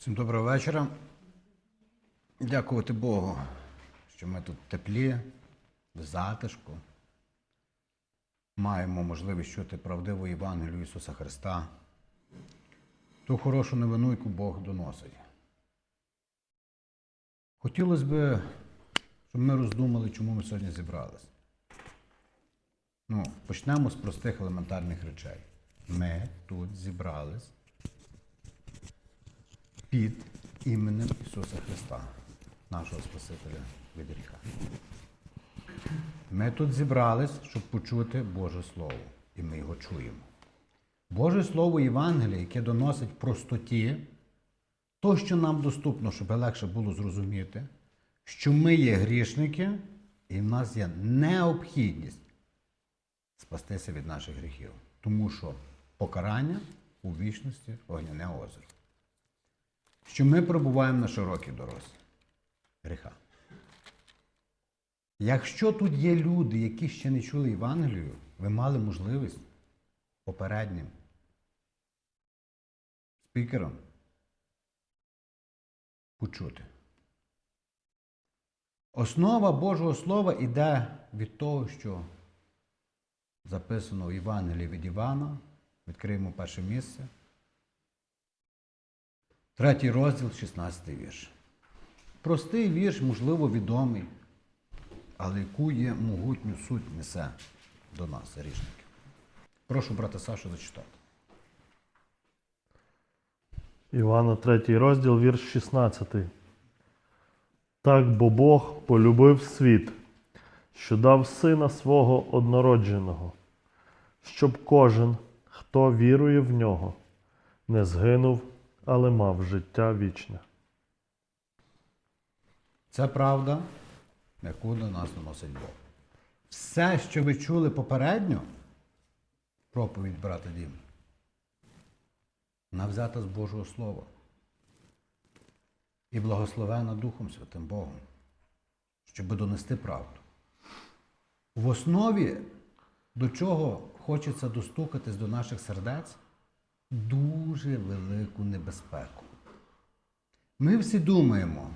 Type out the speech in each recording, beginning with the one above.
Всім доброго вечора. Дякувати Богу, що ми тут теплі, в затишку. Маємо можливість чути правдиву Євангелію Ісуса Христа. Ту хорошу новину, яку Бог доносить. Хотілося б, щоб ми роздумали, чому ми сьогодні зібрались. Ну, почнемо з простих елементарних речей. Ми тут зібрались під іменем Ісуса Христа, нашого Спасителя від гріха. Ми тут зібрались, щоб почути Боже Слово, і ми його чуємо. Боже Слово Євангелія, яке доносить простоті, то, що нам доступно, щоб легше було зрозуміти, що ми є грішники, і в нас є необхідність спастися від наших гріхів. Тому що покарання у вічності огняне озеро що ми перебуваємо на широкій дорозі гріха. Якщо тут є люди, які ще не чули Євангелію, ви мали можливість попереднім спікером почути. Основа Божого Слова йде від того, що записано в Євангелії від Івана. Відкриємо перше місце. Третій розділ, 16 вірш. Простий вірш, можливо, відомий, але яку є могутню суть несе до нас, грішників. Прошу брата Сашу зачитати. Івана 3 розділ, вірш 16. Так бо Бог полюбив світ, що дав сина свого однородженого, щоб кожен, хто вірує в нього, не згинув, але мав життя вічне. Це правда, яку до нас доносить Бог. Все, що ви чули попередньо, проповідь брата Дім, вона взята з Божого Слова. І благословена Духом Святим Богом, щоб донести правду. В основі, до чого хочеться достукатись до наших сердець, дуже велику небезпеку. Ми всі думаємо,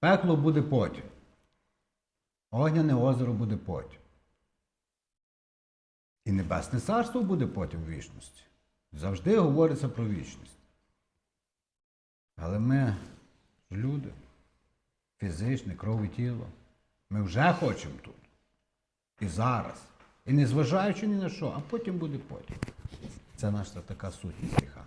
пекло буде потім, огняне озеро буде потім. І Небесне Царство буде потім в вічності. Завжди говориться про вічність. Але ми люди, фізичне, кров і тіло. Ми вже хочемо тут. І зараз. І не зважаючи ні на що, а потім буде потім. Це наша така сутність гріха.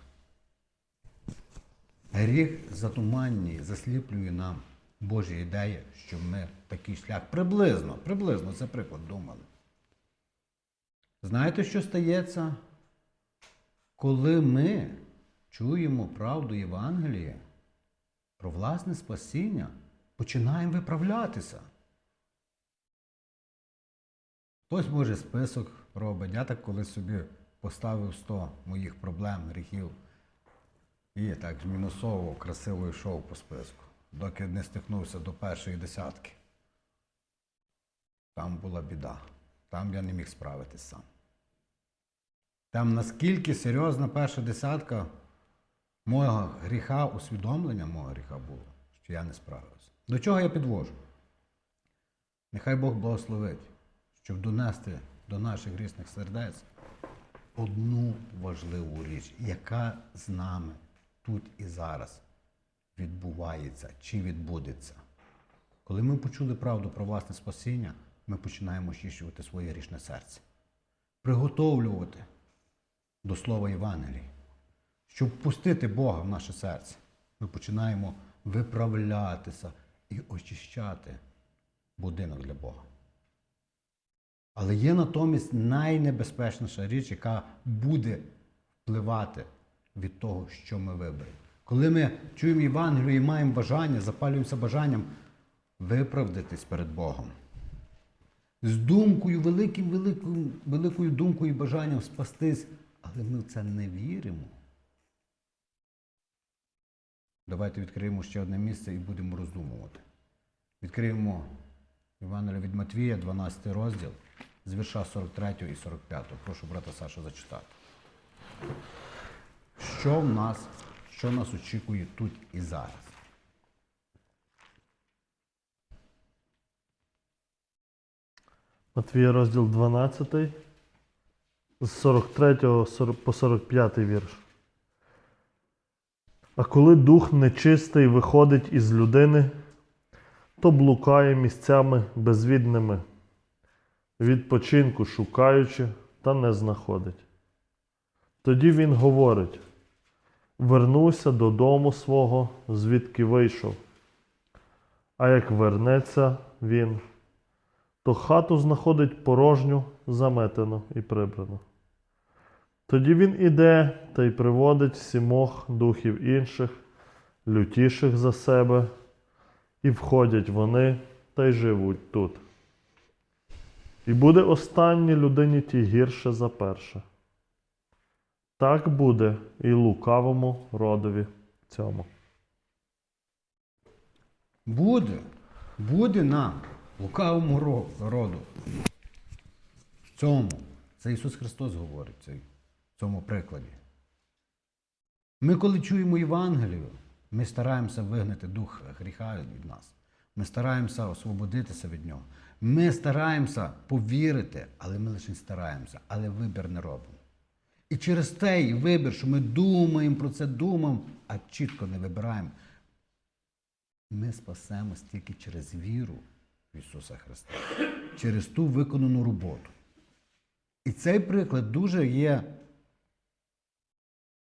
Гріх затуманює, засліплює нам Божі ідеї, що ми такий шлях приблизно, приблизно, це приклад думали. Знаєте, що стається? Коли ми чуємо правду Євангелія про власне спасіння, починаємо виправлятися. Хтось може список робить. Я так колись собі поставив 100 моїх проблем, гріхів. І так мінусово красиво йшов по списку, доки не стикнувся до першої десятки. Там була біда. Там я не міг справитись сам. Там наскільки серйозна перша десятка мого гріха, усвідомлення мого гріха було, що я не справився. До чого я підвожу? Нехай Бог благословить, щоб донести до наших грішних сердець одну важливу річ, яка з нами тут і зараз відбувається чи відбудеться. Коли ми почули правду про власне спасіння, ми починаємо очищувати своє грішне серце, приготовлювати до слова Євангелії. Щоб впустити Бога в наше серце, ми починаємо виправлятися і очищати будинок для Бога. Але є натомість найнебезпечніша річ, яка буде впливати від того, що ми виберемо. Коли ми чуємо Євангелію і маємо бажання, запалюємося бажанням виправдатись перед Богом. З думкою, великим, великою, великою думкою і бажанням спастись, але ми в це не віримо. Давайте відкриємо ще одне місце і будемо роздумувати. Відкриємо Євангелія від Матвія, 12 розділ, з вірша 43 і 45. Прошу брата Саша зачитати. Що в нас що нас очікує тут і зараз. Матвія розділ 12, з 43 по 45 вірш. А коли дух нечистий виходить із людини, то блукає місцями безвідними, відпочинку шукаючи, та не знаходить. Тоді він говорить: вернуся додому свого, звідки вийшов. А як вернеться він, то хату знаходить порожню, заметену і прибрану. Тоді він іде та й приводить сімох духів інших, лютіших за себе, і входять вони та й живуть тут. І буде останній людині ті гірше за перше. Так буде і лукавому родові цьому. Буде, буде нам, лукавому роду. В цьому. Це Ісус Христос говорить в цьому прикладі. Ми, коли чуємо Євангелію, ми стараємося вигнати дух гріха від нас. Ми стараємося освободитися від нього. Ми стараємося повірити, але ми лише стараємося, але вибір не робимо. І через той вибір, що ми думаємо про це, думаємо, а чітко не вибираємо, ми спасемось тільки через віру в Ісуса Христа, через ту виконану роботу. І цей приклад дуже є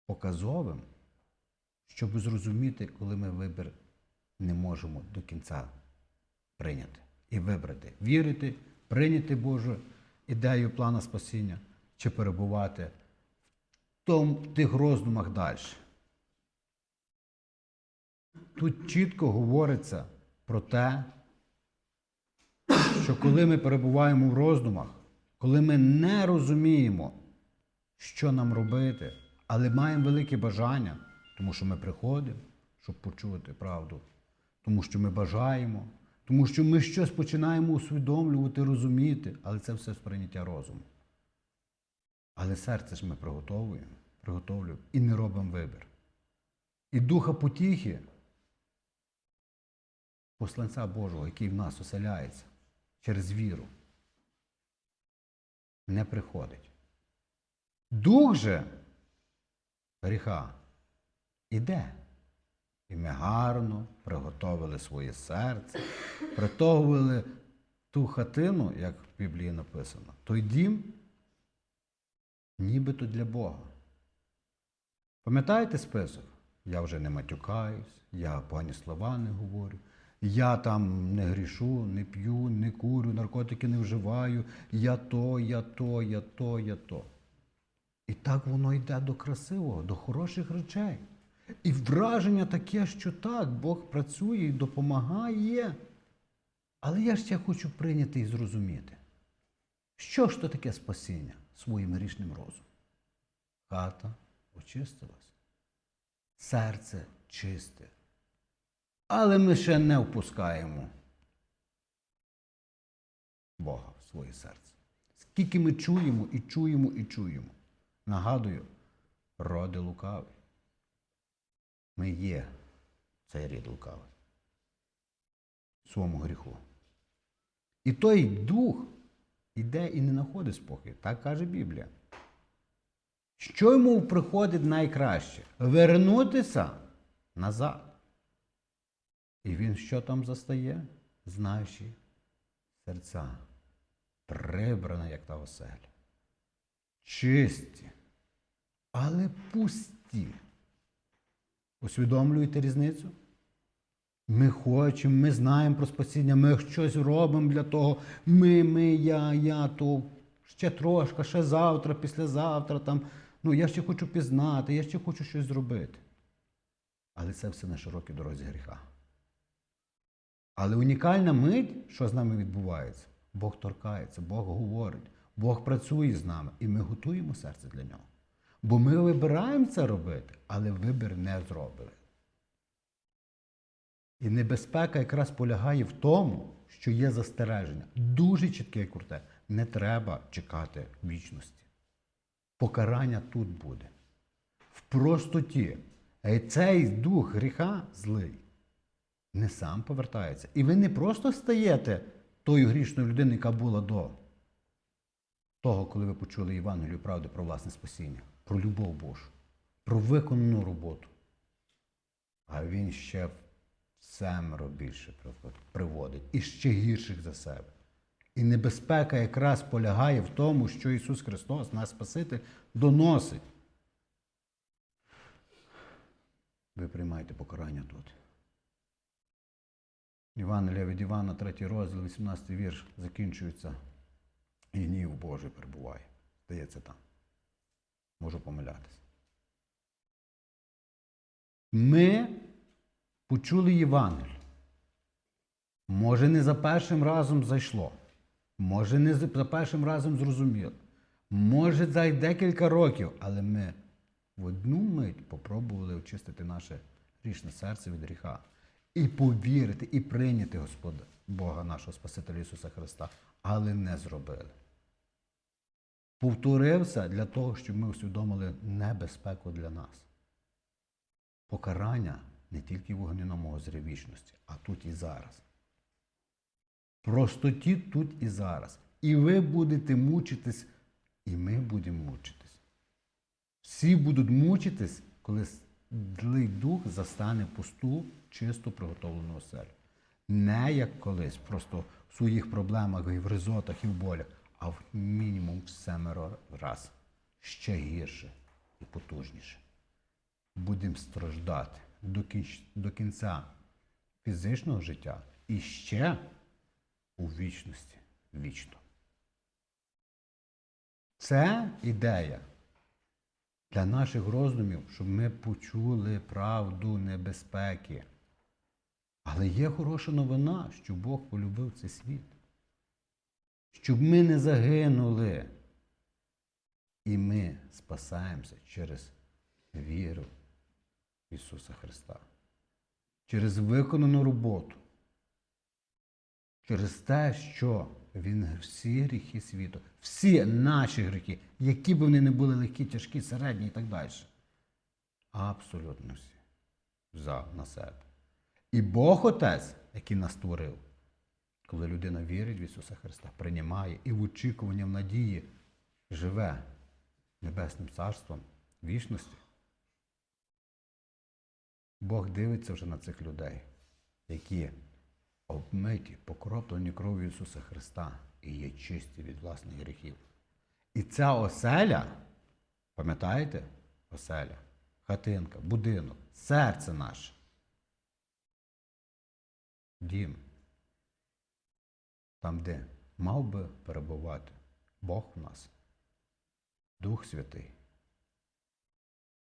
показовим, щоб зрозуміти, коли ми вибір не можемо до кінця прийняти і вибрати, вірити, прийняти Божу ідею плана спасіння чи перебувати в тих роздумах далі. Тут чітко говориться про те, що коли ми перебуваємо в роздумах, коли ми не розуміємо, що нам робити, але маємо велике бажання, тому що ми приходимо, щоб почути правду, тому що ми бажаємо, тому що ми щось починаємо усвідомлювати, розуміти, але це все сприйняття розуму. Але серце ж ми приготовуємо, приготовлюємо і не робимо вибір. І духа потіхи, посланця Божого, який в нас оселяється через віру, не приходить. Дух же гріха іде. І ми гарно приготовили своє серце, приготовили ту хатину, як в Біблії написано, той дім, нібито для Бога. Пам'ятаєте список? Я вже не матюкаюсь, я погані слова не говорю, я там не грішу, не п'ю, не курю, наркотики не вживаю, я то, я то, я то, я то. І так воно йде до красивого, до хороших речей. І враження таке, що так, Бог працює і допомагає. Але я ще хочу прийняти і зрозуміти, що ж то таке спасіння своїм грішним розумом. Хата очистилась, серце чисте. Але ми ще не впускаємо Бога в своє серце. Скільки ми чуємо і чуємо і чуємо. Нагадую, роди лукавий. Ми є цей рід лукавий. Своєму гріху. І той дух іде і не знаходить спокій. Так каже Біблія. Що йому приходить найкраще? Вернутися назад. І він що там застає? Знаючи серця, прибрана, як та оселя. Чисті, але пусті. Усвідомлюєте різницю? Ми хочемо, ми знаємо про спасіння, ми щось робимо для того. Ми, ми, я, я, то ще трошки, ще завтра, післязавтра. Там, ну, я ще хочу пізнати, я ще хочу щось зробити. Але це все на широкій дорозі гріха. Але унікальна мить, що з нами відбувається, Бог торкається, Бог говорить, Бог працює з нами, і ми готуємо серце для нього. Бо ми вибираємо це робити, але вибір не зробили. І небезпека якраз полягає в тому, що є застереження. Дуже чітке і круте. Не треба чекати вічності. Покарання тут буде. В простоті, А цей дух гріха злий не сам повертається. І ви не просто стаєте тою грішною людиною, яка була до того, коли ви почули Євангелію правди про власне спасіння, про любов Божу, про виконану роботу. А він ще семеро більше приводить і ще гірших за себе. І небезпека якраз полягає в тому, що Ісус Христос, наш Спаситель, доносить. Ви приймаєте покарання тут. Івангелія від Івана, 3 розділ, 18 вірш, закінчується. І гнів Божий перебуває. Здається там. Можу помилятися. Ми почули Євангелію. Може, не за першим разом зайшло. Може, не за першим разом зрозуміло. Може, за декілька років, але ми в одну мить попробували очистити наше грішне серце від гріха. І повірити, і прийняти Господа Бога нашого Спасителя Ісуса Христа, але не зробили. Повторився для того, щоб ми усвідомили небезпеку для нас. Покарання не тільки в вогняному озері вічності, а тут і зараз. Простоті тут і зараз. І ви будете мучитись, і ми будемо мучитись. Всі будуть мучитись, коли злий дух застане пусту, чисто приготовлену оселю. Не як колись, просто в своїх проблемах і в ризотах, і в болях, а в мінімум в семеро раз. Ще гірше і потужніше. Будемо страждати до, кінч- до кінця фізичного життя і ще у вічності вічно. Це ідея для наших роздумів, щоб ми почули правду небезпеки. Але є хороша новина, що Бог полюбив цей світ. Щоб ми не загинули. І ми спасаємося через віру Ісуса Христа. Через виконану роботу. Через те, що Він всі гріхи світу, всі наші гріхи, які б вони не були легкі, тяжкі, середні і так далі. Абсолютно всі взяв на себе. І Бог Отець, який нас створив, коли людина вірить в Ісуса Христа, приймає і в очікуванні в надії живе Небесним Царством вічності. Бог дивиться вже на цих людей, які обмиті, покроплені кров'ю Ісуса Христа і є чисті від власних гріхів. І ця оселя, пам'ятаєте? Оселя, хатинка, будинок, серце наше. Дім. Там, де мав би перебувати Бог в нас, Дух Святий,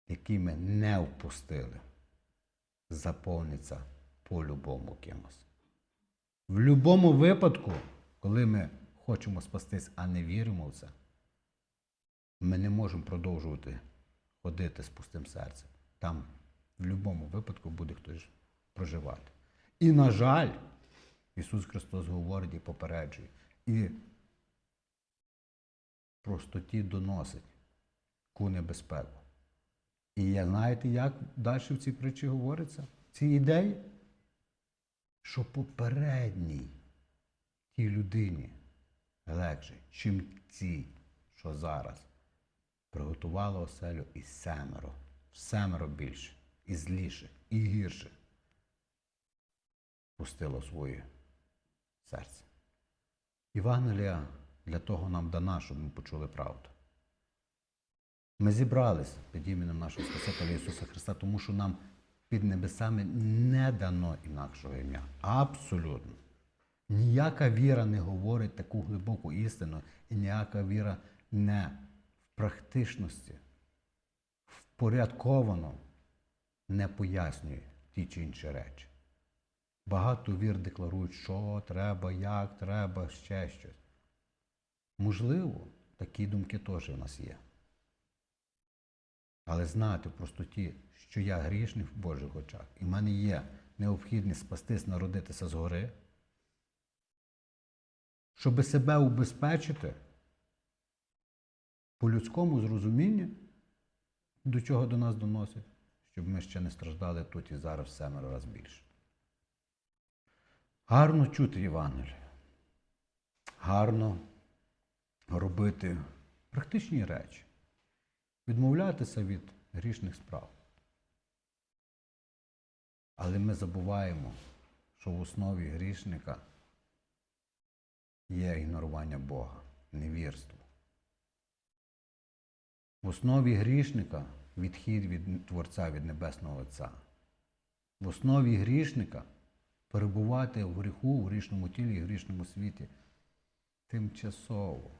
який ми не впустили, заповниться по-любому кимось. В будь-якому випадку, коли ми хочемо спастись, а не віримо в це, ми не можемо продовжувати ходити з пустим серцем. Там в будь-якому випадку буде хтось проживати. І, на жаль, Ісус Христос говорить і попереджує. І простоті доносить яку небезпеку. І я знаєте, як далі в цій притчі говориться? В цій ідеї? Що попередній тій людині легше, чим цій, що зараз, приготувала оселю і семеро, семеро більше, і зліше, і гірше пустила своє серце. Євангелія для того нам дана, щоб ми почули правду. Ми зібрались під іменем нашого Спасителя Ісуса Христа, тому що нам під небесами не дано інакшого ім'я. Абсолютно. Ніяка віра не говорить таку глибоку істину, і ніяка віра не в практичності, впорядковано не пояснює ті чи інші речі. Багато вір декларують, що треба, як треба, ще щось. Можливо, такі думки теж у нас є. Але знати в простоті, що я грішний в Божих очах, і в мене є необхідність спастись, народитися згори, щоб себе убезпечити по людському зрозумінню, до чого до нас доносять, щоб ми ще не страждали тут і зараз в семеро разів більше. Гарно чути Євангелію. Гарно робити практичні речі, відмовлятися від грішних справ. Але ми забуваємо, що в основі грішника є ігнорування Бога, невірство. В основі грішника відхід від Творця від Небесного Отця. В основі грішника перебувати в гріху, в грішному тілі і грішному світі тимчасово.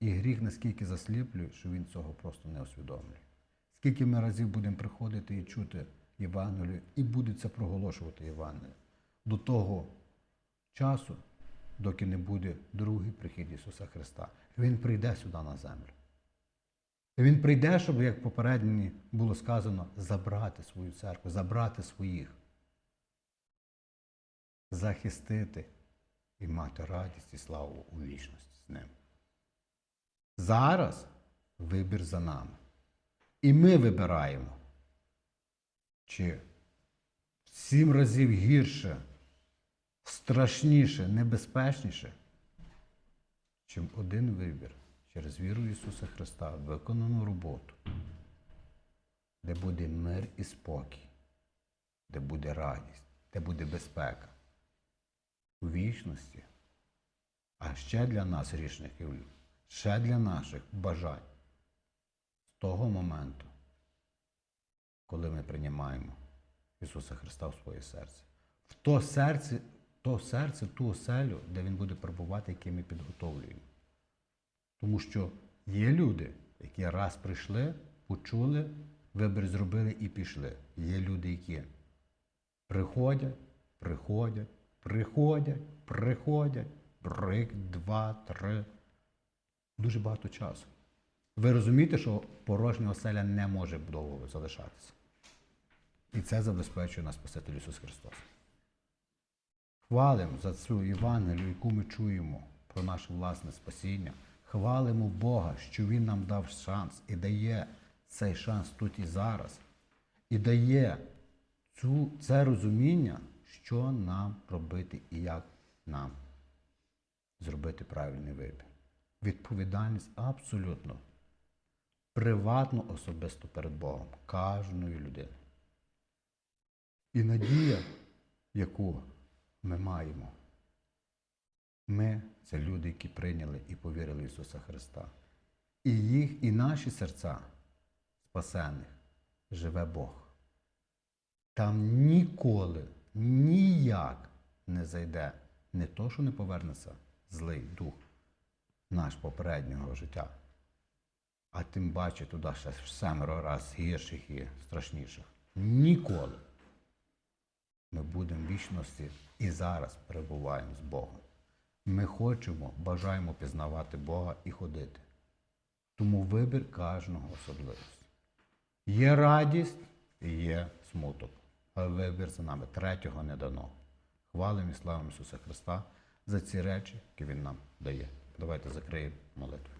І гріх наскільки засліплює, що він цього просто не усвідомлює. Скільки ми разів будемо приходити і чути Євангелію, і буде це проголошувати Євангелію до того часу, доки не буде другий прихід Ісуса Христа. Він прийде сюди на землю. Він прийде, щоб, як попередньо було сказано, забрати свою церкву, забрати своїх, захистити і мати радість і славу у вічності з ним. Зараз вибір за нами. І ми вибираємо, чи в сім разів гірше, страшніше, небезпечніше, чим один вибір через віру в Ісуса Христа, виконану роботу, де буде мир і спокій, де буде радість, де буде безпека. У вічності. А ще для нас грішників, ще для наших бажань з того моменту, коли ми приймаємо Ісуса Христа в своє серце. В то серце, то серце, ту оселю, де Він буде перебувати, який ми підготовлюємо. Тому що є люди, які раз прийшли, почули, вибір зробили і пішли. Є люди, які приходять, приходять, приходять, приходять, рік, два, три. Дуже багато часу. Ви розумієте, що порожня оселя не може довго залишатися. І це забезпечує нас Спаситель Ісус Христос. Хвалимо за цю Євангелію, яку ми чуємо про наше власне спасіння. Хвалимо Бога, що Він нам дав шанс і дає цей шанс тут і зараз. І дає цю, це розуміння, що нам робити і як нам зробити правильний вибір. Відповідальність абсолютно приватно, особисто перед Богом, кожної людини. І надія, яку ми маємо, ми це люди, які прийняли і повірили в Ісуса Христа. І їх, і наші серця спасених живе Бог. Там ніколи, ніяк не зайде не то, що не повернеться злий дух наш попереднього життя, а тим паче туди ще в семеро раз гірших і страшніших. Ніколи. Ми будемо в вічності і зараз перебуваємо з Богом. Ми хочемо, бажаємо пізнавати Бога і ходити. Тому вибір кожного особливості. Є радість і є смуток. Але вибір за нами. Третього не дано. Хвалим і славимо Ісуса Христа за ці речі, які Він нам дає. Давайте закриємо молитву.